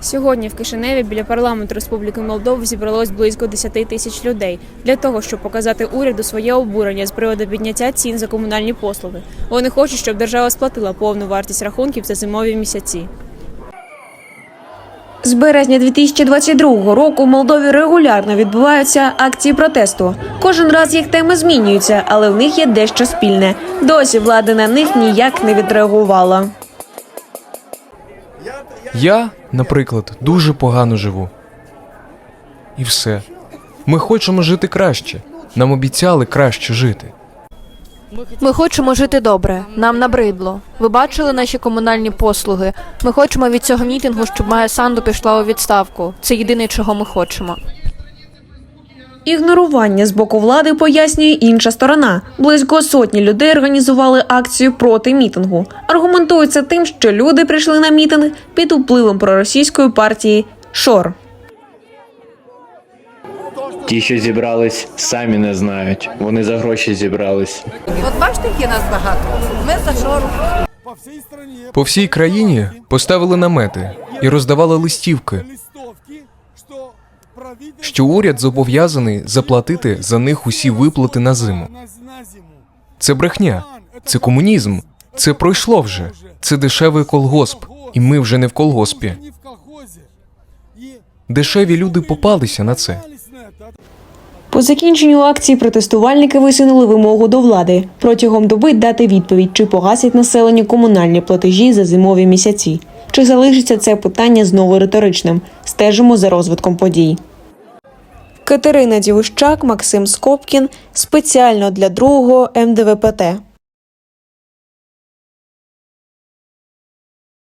Сьогодні в Кишиневі біля парламенту Республіки Молдова зібралось близько 10 тисяч людей для того, щоб показати уряду своє обурення з приводу підняття цін за комунальні послуги. Вони хочуть, щоб держава сплатила повну вартість рахунків за зимові місяці. З березня 2022 року в Молдові регулярно відбуваються акції протесту. Кожен раз їх теми змінюються, але в них є дещо спільне. Досі влада на них ніяк не відреагувала. Я, наприклад, дуже погано живу. І все. Ми хочемо жити краще. Нам обіцяли краще жити. Ми хочемо жити добре. Нам набридло. Ви бачили наші комунальні послуги. Ми хочемо від цього мітингу, щоб Майя Санду пішла у відставку. Це єдине, чого ми хочемо. Ігнорування з боку влади пояснює інша сторона. Близько сотні людей організували акцію проти мітингу. Аргументується тим, що люди прийшли на мітинг під впливом проросійської партії Шор. Ті, що зібрались, самі не знають. Вони за гроші зібрались. От бачите, які нас багато. Ми за шору. По всій країні поставили намети і роздавали листівки, що уряд зобов'язаний заплатити за них усі виплати на зиму. Це брехня, це комунізм. Це пройшло вже. Це дешевий колгосп, і ми вже не в колгоспі. Дешеві люди попалися на це. По закінченню акції протестувальники висунули вимогу до влади протягом доби дати відповідь, чи погасять населенню комунальні платежі за зимові місяці. Чи залишиться це питання знову риторичним? Стежимо за розвитком подій. Катерина Дівущак, Максим Скопкін спеціально для другого МДВПТ.